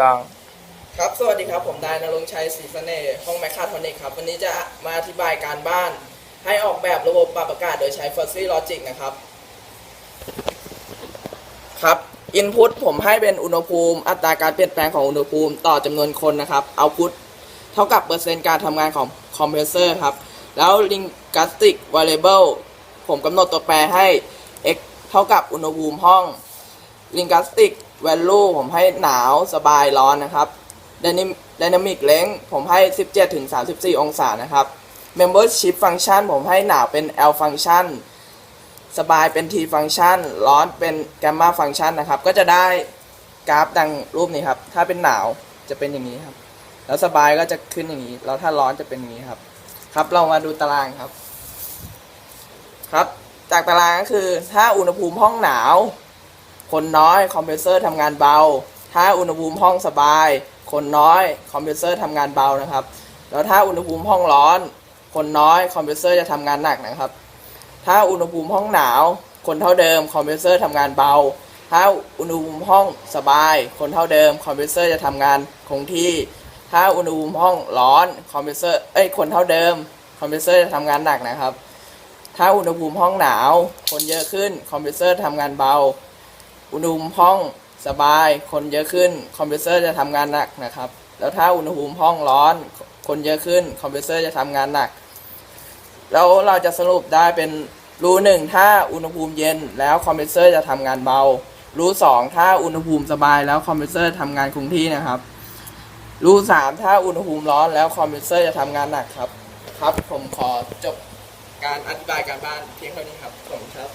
ลองครับ สวัสดีครับ ผมนายนรงค์ชัยศรีเสน่ห์ห้องแมคคาทอนิกครับ วันนี้จะมาอธิบายการบ้าน ให้ออกแบบระบบปรับอากาศโดยใช้ f u z z y Logic นะครับ ครับ Input ผมให้เป็นอุณหภูมิ อัตราการเปลี่ยนแปลงของอุณหภูมิต่อจำนวนคนนะครับ Output เท่ากับเปอร์เซ็นต์การทำงานของคอมเพรสเซอร์ครับ แล้ว Linguistic Variable ผมกำหนดตัวแปรให้ x เท่ากับอุณหภูมิห้อง Linguistic Value ผมให้หนาวสบายร้อนนะครับ Dynamic Range ผมให้ 17ถึง34 องศานะครับ Membership Function ผมให้หนาวเป็น L Function สบายเป็น T Function ร้อนเป็น Gamma Function นะครับ ก็จะได้กราฟดังรูปนี้ครับ ถ้าเป็นหนาวจะเป็นอย่างนี้ครับ แล้วสบายก็จะขึ้นอย่างนี้ แล้วถ้าร้อนจะเป็นอย่างนี้ครับ ครับ เรามาดูตารางครับ ครับ จากตารางก็คือ ถ้าอุณหภูมิห้องหนาว คนน้อยคอมเพรสเซอร์ทำงานเบา ถ้าอุณหภูมิห้องสบาย คนน้อยคอมเพรสเซอร์ทำงานเบานะครับ แล้วถ้าอุณหภูมิห้องร้อน คนน้อยคอมเพรสเซอร์จะทำงานหนักนะครับ ถ้าอุณหภูมิห้องหนาว คนเท่าเดิมคอมเพรสเซอร์ทำงานเบา ถ้าอุณหภูมิห้องสบาย คนเท่าเดิมคอมเพรสเซอร์จะทำงานคงที่ ถ้าอุณหภูมิห้องร้อนคอมเพรสเซอร์เอ้ยคนเท่าเดิมคอมเพรสเซอร์จะทำงานหนักนะครับ ถ้าอุณหภูมิห้องหนาว คนเยอะขึ้นคอมเพรสเซอร์ทำงานเบา อุณหภูมิห้องสบาย คนเยอะขึ้น คอมเพรสเซอร์จะทำงานหนักนะครับ แล้วถ้าอุณหภูมิห้องร้อน คนเยอะขึ้น คอมเพรสเซอร์จะทำงานหนัก แล้วเราจะสรุปได้เป็นรูหนึ่งถ้าอุณหภูมิเย็นแล้วคอมเพรสเซอร์จะทำงานเบา รูสองถ้าอุณหภูมิสบายแล้วคอมเพรสเซอร์ทำงานคงที่นะครับ รูสามถ้าอุณหภูมิร้อนแล้วคอมเพรสเซอร์จะทำงานหนักครับ ครับผมขอจบการอธิบายการบ้านเพียงเท่านี้ครับขอบคุณครับ